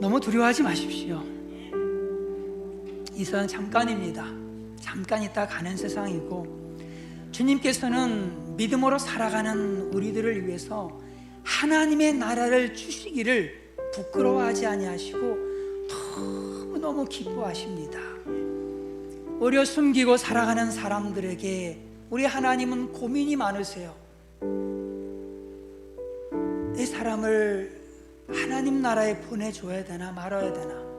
너무 두려워하지 마십시오. 이 세상 잠깐입니다. 잠깐 있다 가는 세상이고 주님께서는 믿음으로 살아가는 우리들을 위해서 하나님의 나라를 주시기를 부끄러워하지 아니하시고 너무 너무 기뻐하십니다. 오히려 숨기고 살아가는 사람들에게 우리 하나님은 고민이 많으세요. 이 사람을 하나님 나라에 보내줘야 되나 말아야 되나?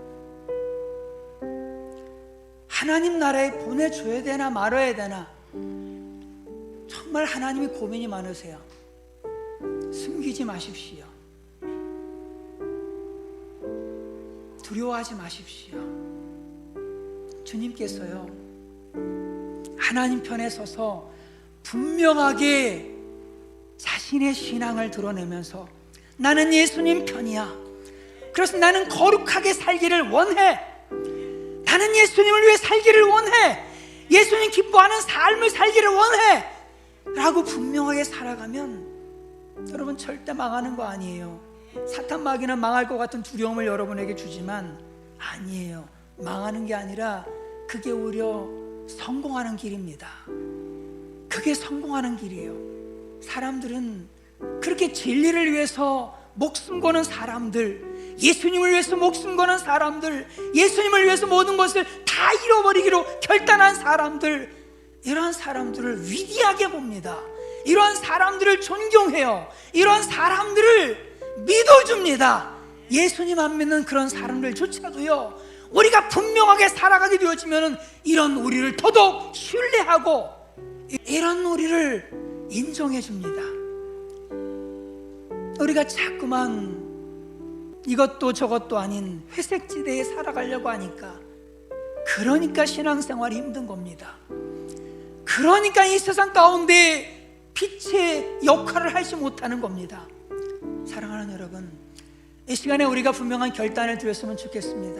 하나님 나라에 보내줘야 되나 말아야 되나? 정말 하나님이 고민이 많으세요. 숨기지 마십시오. 두려워하지 마십시오. 주님께서요, 하나님 편에 서서 분명하게 자신의 신앙을 드러내면서 나는 예수님 편이야. 그래서 나는 거룩하게 살기를 원해. 나는 예수님을 위해 살기를 원해. 예수님 기뻐하는 삶을 살기를 원해. 라고 분명하게 살아가면 여러분 절대 망하는 거 아니에요. 사탄 마귀는 망할 것 같은 두려움을 여러분에게 주지만 아니에요. 망하는 게 아니라 그게 오히려 성공하는 길입니다. 그게 성공하는 길이에요. 사람들은 그렇게 진리를 위해서 목숨 거는 사람들, 예수님을 위해서 목숨 거는 사람들, 예수님을 위해서 모든 것을 다 잃어버리기로 결단한 사람들, 이러한 사람들을 위대하게 봅니다. 이러한 사람들을 존경해요. 이러한 사람들을 믿어줍니다. 예수님 안 믿는 그런 사람들조차도요, 우리가 분명하게 살아가게 되어지면 이런 우리를 더더욱 신뢰하고 이런 우리를 인정해 줍니다. 우리가 자꾸만 이것도 저것도 아닌 회색지대에 살아가려고 하니까 그러니까 신앙생활이 힘든 겁니다. 그러니까 이 세상 가운데 빛의 역할을 하지 못하는 겁니다. 사랑하는 여러분, 이 시간에 우리가 분명한 결단을 드렸으면 좋겠습니다.